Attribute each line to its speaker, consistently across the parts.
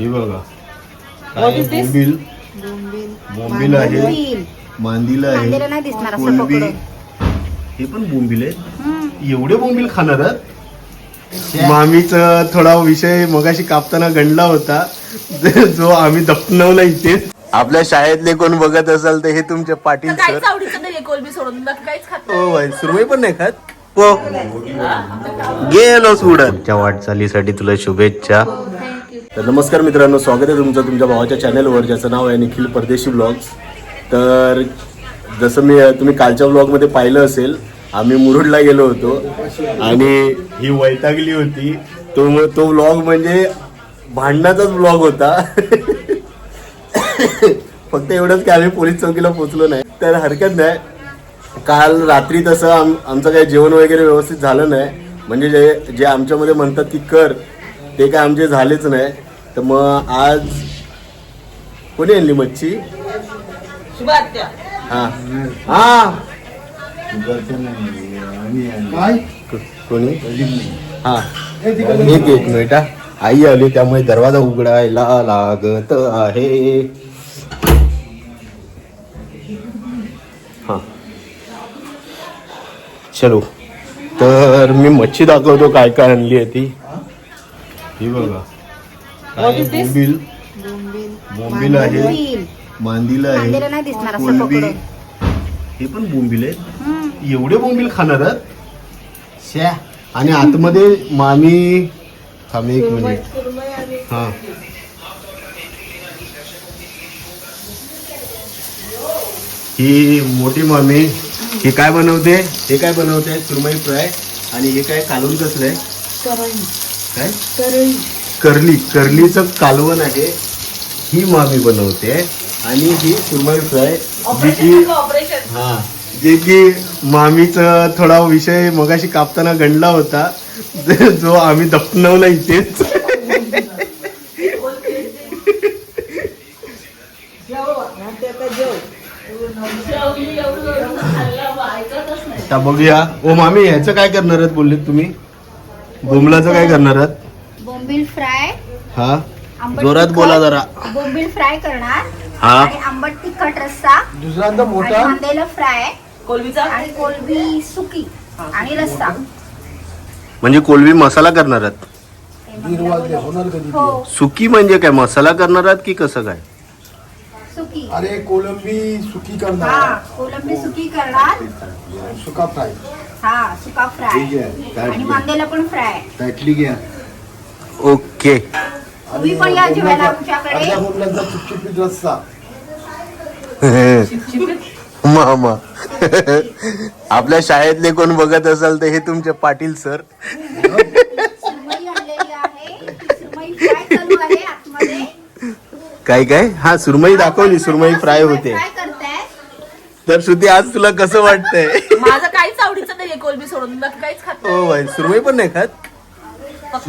Speaker 1: हे बघा. काय? बोंबील.
Speaker 2: बोंबील.
Speaker 1: बोंबील आहे. मांदील आहे.
Speaker 2: नाही दिसणार असं
Speaker 1: कोलंबी.
Speaker 2: पकडून.
Speaker 1: हे पण बोंबील
Speaker 2: हम्म.
Speaker 1: एवढे बोंबील खाणार? मामीचा थोडा विषय मगाशी कापताना गणला होता. जो आम्ही दफनवला इथे. आपल्या शाळेतले कोण बघत असाल तर हे तुमचे पाटील
Speaker 3: नाही.
Speaker 1: हो सुरमई पण नाही खात? हो. गेलो सुडत वाटचालीसाठी तुला शुभेच्छा. तर नमस्कार मित्रांनो स्वागत आहे तुमचं तुमच्या भावाच्या चॅनलवर ज्याचं नाव आहे निखिल परदेशी ब्लॉग्स तर जसं मी तुम्ही कालच्या ब्लॉगमध्ये पाहिलं असेल आम्ही मुरुडला गेलो होतो आणि ही वैतागली होती. तो तो ब्लॉग म्हणजे भांडणाचाच ब्लॉग होता. फक्त एवढंच की आम्ही पोलीस चौकीला पोहोचलो नाही. तर हरकत नाही. काल रात्री तसं आम आमचं काही जेवण वगैरे व्यवस्थित झालं नाही. म्हणजे जे जे आमच्यामध्ये म्हणतात की कर ते काय आमचे झालेच नाही. तर मग आज कोणी आणली मच्छी? हा. हा. कोणी? हा. एक एक मिनिट हा. आई आली त्यामुळे दरवाजा उघडायला लागत आहे. हा. चलो. तर मी मच्छी दाखवतो काय काय आणली आहे ती. ही बघा? बोंबील.
Speaker 2: बोंबील.
Speaker 1: आहे. मांदील आहे.
Speaker 2: नाही दिसणार असं
Speaker 1: कोलंबी
Speaker 2: पकडून.
Speaker 1: हे पण बोंबील आहेत
Speaker 2: हम्म.
Speaker 1: एवढे बोंबील खाणार आहात? श्या आणि आतमध्ये मामी थांब एक मिनिट हा. ही मोठी मामी ही काय बनवते? हे काय बनवते? सुरमई फ्राय. आणि हे काय कालवून कसलं आहे? काय? करली. करलीचं कालवण आहे. ही मामी बनवते. आणि ही सुरमई फ्राय. जी की हा. जे की मामीचा थोडा विषय मगाशी कापताना गणला होता. जो आम्ही दफनवला इथेच. आता बघूया. ओ मामी ह्याचं काय करणार आहात बोलले तुम्ही? बोमलाचं काय करणार आहात?
Speaker 2: बोंबील फ्राय.
Speaker 1: हा?
Speaker 2: आंबट
Speaker 1: जोरात
Speaker 2: तिखट,
Speaker 1: बोला जरा.
Speaker 2: बोंबील फ्राय करणार.
Speaker 1: हा.
Speaker 2: आणि आंबट तिखट रस्सा.
Speaker 4: दुसऱ्यांदा
Speaker 2: आणि
Speaker 4: मोठा.
Speaker 2: कांद्याला फ्राय.
Speaker 3: कोलबीचा
Speaker 2: आणि कोलबी सुकी. आणि रस्सा.
Speaker 1: म्हणजे कोलबी मसाला करणार आहात?
Speaker 4: होणार कधी
Speaker 2: हो.
Speaker 1: सुकी म्हणजे काय? मसाला करणार आहात की कसं काय?
Speaker 2: सुकी.
Speaker 4: अरे कोलंबी सुकी
Speaker 2: हा
Speaker 4: करणार
Speaker 2: कोलंबी सुकी करणार.
Speaker 4: सुका फ्राय.
Speaker 2: हा सुका फ्राय.
Speaker 4: ठीक आहे. काय
Speaker 2: आणि मांदेला पण फ्राय.
Speaker 4: ताटली घ्या
Speaker 1: ओके.
Speaker 2: तुम्ही पण या जेवायला आमच्याकडे.
Speaker 4: अर्ध्या बोंबलांचा चिपचिपीत रस्सा
Speaker 1: मामा आपल्या शाळेतले कोण बघत असाल तर हे तुमचे पाटील सर.
Speaker 2: सुरमई आणलेली आहे. ती सुरमई फ्राय चालू आहे आतमध्ये.
Speaker 1: काय काय? हा सुरमई दाखवली सुरमई फ्राय होते.
Speaker 2: फ्राय करताय.
Speaker 1: तर श्रुती आज तुला कसं वाटतंय?
Speaker 3: माझं काहीच आवडीचं नाही कोलबी सोडून बाकी काहीच खात नाही.
Speaker 1: हो सुरमई पण नाही खात?
Speaker 3: फक्त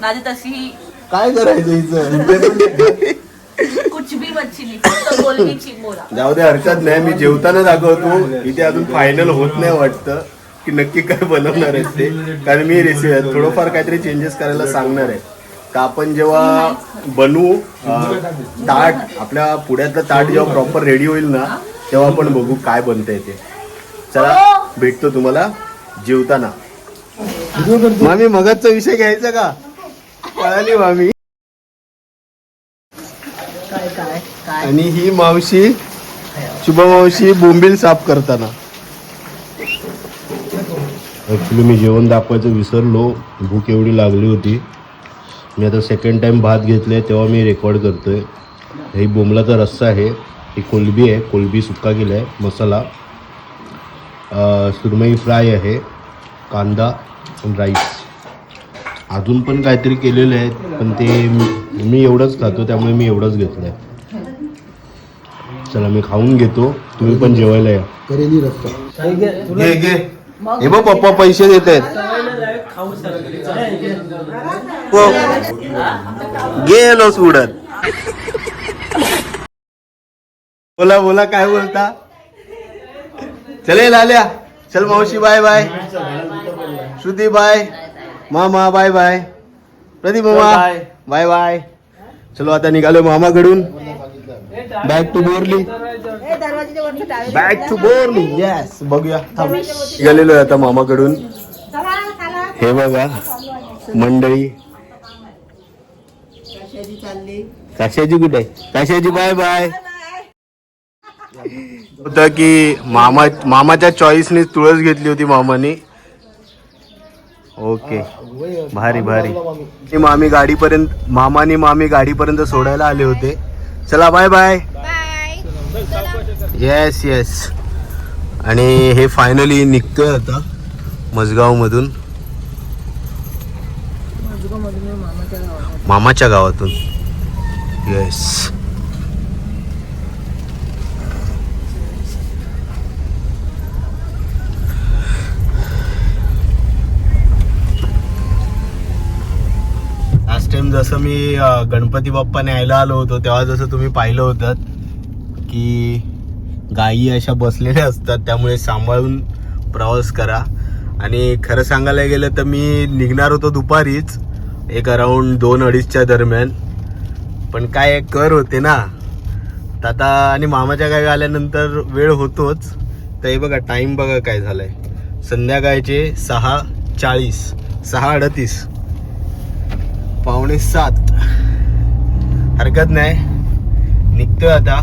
Speaker 3: माझी तशी
Speaker 1: काय करायचं हिचं
Speaker 3: कुछ भी मच्छी नाही फक्त
Speaker 1: जाऊ दे हरकत नाही मी जेवताना दाखवतो. इथे अजून फायनल होत नाही वाटतं की नक्की काय बनवणार आहेत ते. कारण मी रेसिपी थोडंफार काहीतरी चेंजेस करायला सांगणार आहे. तर आपण जेव्हा बनवू अं, ताट आपल्या पुण्यातलं ताट जेव्हा प्रॉपर रेडी होईल ना तेव्हा आपण बघू काय बनतंय ते. चला भेटतो तुम्हाला जेवताना. मामी मगाचा विषय घ्यायचा का? कळाली मामी. आणि ही मावशी शुभ मावशी बोंबील साफ करताना. ॲक्च्युली मी जेवण दाखवायचं विसरलो. भूक एवढी लागली होती. मी आता सेकंड टाइम भात घेतले तेव्हा मी रेकॉर्ड करतोय. ही बोंबलाचा रस्सा आहे. ही कोलबी आहे. कोलबी सुक्का केला आहे मसाला. अं, सुरमई फ्राय आहे. कांदा. राईस. अजून पण काहीतरी केलेले आहेत पण ते मी- एवढंच खातो त्यामुळे मी एवढंच घेतलं आहे चला मी खाऊन घेतो. तुम्ही पण जेवायला या.
Speaker 4: करेली रस्सा
Speaker 1: घे घे. हे बघ पप्पा पैसे देत आहेत. हो. गेलो उडत. बोला बोला काय बोलता? चले लाल्या. चल मावशी बाय बाय श्रुती बाय मामा बाय बाय प्रदीप मामा बाय बाय चलो आता निघालो मामाकडून. Back to Borli back to Borli yes बघूया. थांब. निघालेलो आता मामाकडून. हे बघा मंडळी. काशाची कुठे? आहे? काशाची बाय बाय होतं की मामा मामाच्या चॉईसने तुळस घेतली होती मामाने. ओके भारी भारी. ती मामी गाडीपर्यंत मामाने मामी गाडीपर्यंत सोडायला आले होते. चला बाय बाय येस येस आणि हे फायनली निघतोय आता मजगाव मधून मामाच्या गावातून. येस जसं मी गणपती बाप्पा न्यायला आलो होतो तेव्हा जसं तुम्ही पाहिलं होतं की गायी अशा बसलेल्या असतात त्यामुळे सांभाळून प्रवास करा. आणि खरं सांगायला गेलं तर मी निघणार होतो दुपारीच एक अराऊंड दोन अडीचच्या दरम्यान. पण काय कर होते ना. तर आता आणि मामाच्या गावी आल्यानंतर वेळ होतोच. तर हे बघा टाईम बघा काय झालाय. संध्याकाळचे सहा चाळीस सहा अडतीस. पावणे सात. हरकत नाही. निघतोय आता.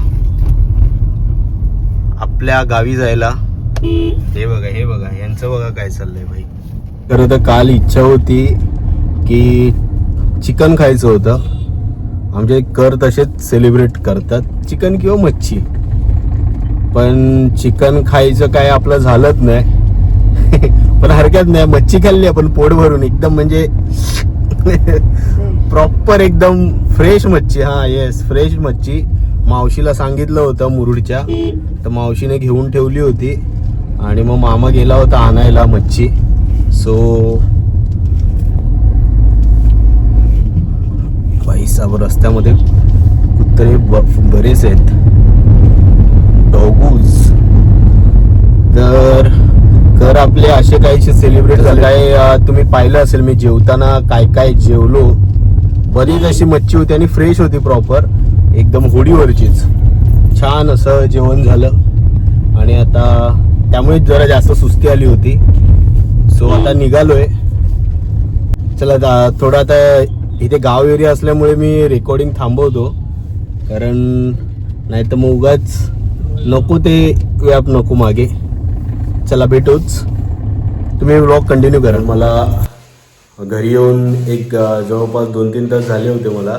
Speaker 1: आपल्या गावी जायला. हे बघा हे बघा. यांचं बघा काय चाललंय भाई. खरं तर काल इच्छा होती की चिकन खायचं होतं. आमचे कर तसेच सेलिब्रेट करतात. चिकन किंवा मच्छी. पण चिकन खायचं काय आपलं झालंच नाही. पण हरकत नाही. मच्छी खाल्ली आपण पोट भरून. एकदम म्हणजे प्रॉपर एकदम फ्रेश मच्छी हा येस फ्रेश मच्छी. मावशीला सांगितलं होतं मुरुडच्या. तर मावशीने घेऊन ठेवली होती. आणि मग मामा गेला होता आणायला मच्छी. सो पैसा रस्त्यामध्ये कुत्रे ब- बरेच आहेत डॉगूज तर असे काहीसे सेलिब्रेट झाले. काय तुम्ही पाहिलं असेल मी जेवताना काय काय जेवलो. बरीच अशी मच्छी होती आणि फ्रेश होती प्रॉपर एकदम होडीवरचीच. छान असं जेवण झालं. आणि आता त्यामुळे जरा जास्त सुस्ती आली होती. सो आता निघालोय. चला आता थोडं आता इथे गाव एरिया असल्यामुळे मी रेकॉर्डिंग थांबवतो. कारण नाही तर मग उगाच नको ते व्याप नको मागे. चला भेटूच. तुम्ही व्लॉग कंटिन्यू करा. मला घरी येऊन एक जवळपास दोन तीन तास झाले होते मला.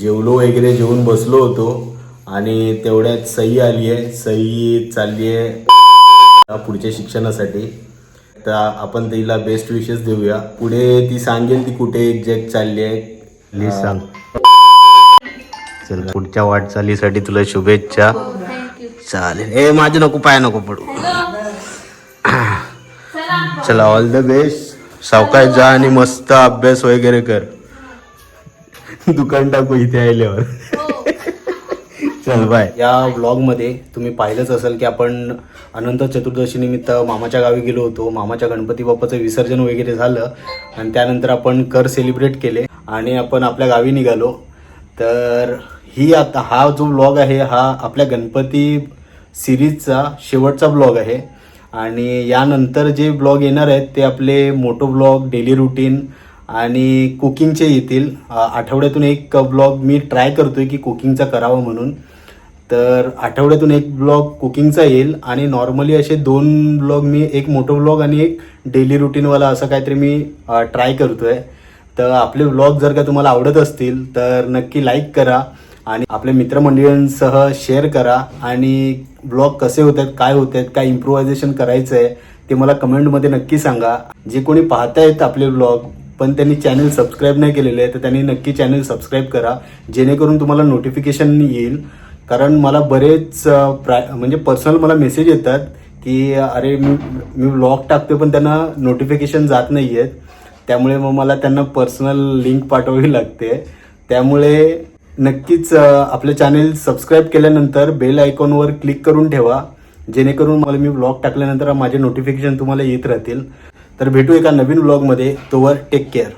Speaker 1: जेवलो वगैरे जेवून बसलो होतो. आणि तेवढ्यात सई आली आहे. सई चालली आहे पुढच्या शिक्षणासाठी. तर आपण तिला बेस्ट विशेस देऊया. पुढे ती सांगेल ती कुठे एक्झॅक्ट चालली आहे. प्लीज सांग. चल पुढच्या वाटचालीसाठी तुला शुभेच्छा. चालेल. ए माझे नको पाय नको पडू. चला ऑल द बेस्ट सावकाश जा आणि मस्त अभ्यास वगैरे कर. दुकान टाकू इथे आल्यावर. चल बाय या ब्लॉगमध्ये तुम्ही पाहिलंच असेल की आपण अनंत चतुर्दशी निमित्त मामाच्या गावी गेलो होतो. मामाच्या गणपती बाप्पाचं विसर्जन वगैरे झालं. आणि त्यानंतर आपण कर सेलिब्रेट केले आणि आपण आपल्या गावी निघालो. तर ही आता हा जो ब्लॉग आहे हा आपल्या गणपती सिरीजचा शेवटचा ब्लॉग आहे. आणि यानंतर जे ब्लॉग येणार आहेत ते आपले मोटो ब्लॉग डेली रुटीन आणि कुकिंगचे येतील. आठवड्यातून एक ब्लॉग मी ट्राय करतोय की कुकिंगचा करावा म्हणून. तर आठवड्यातून एक ब्लॉग कुकिंगचा येईल आणि नॉर्मली असे दोन ब्लॉग मी एक मोटो ब्लॉग आणि एक डेली रुटीनवाला असं काहीतरी मी ट्राय करतोय. तर आपले ब्लॉग जर का तुम्हाला आवडत असतील तर नक्की लाईक करा. आणि आपल्या मित्रमंडळींसह शेअर करा आणि ब्लॉग कसे होत आहेत काय होत आहेत काय इम्प्रोव्हायझेशन करायचं आहे ते मला कमेंटमध्ये नक्की सांगा. जे कोणी पाहतायत आपले ब्लॉग पण त्यांनी चॅनल सबस्क्राईब नाही केलेले आहे तर त्यांनी नक्की चॅनल सबस्क्राईब करा. जेणेकरून तुम्हाला नोटिफिकेशन येईल. कारण मला बरेच प्राय म्हणजे पर्सनल मला मेसेज येतात की अरे मी मी ब्लॉग टाकतो पण त्यांना नोटिफिकेशन जात नाही आहेत त्यामुळे मग मला त्यांना पर्सनल लिंक पाठवावी लागते. त्यामुळे नक्कीच आपलं चॅनेल सबस्क्राईब केल्यानंतर बेल आयकॉनवर क्लिक करून ठेवा. जेणेकरून मला मी ब्लॉग टाकल्यानंतर माझे नोटिफिकेशन तुम्हाला येत राहतील. तर भेटू एका नवीन ब्लॉगमध्ये तोवर टेक केअर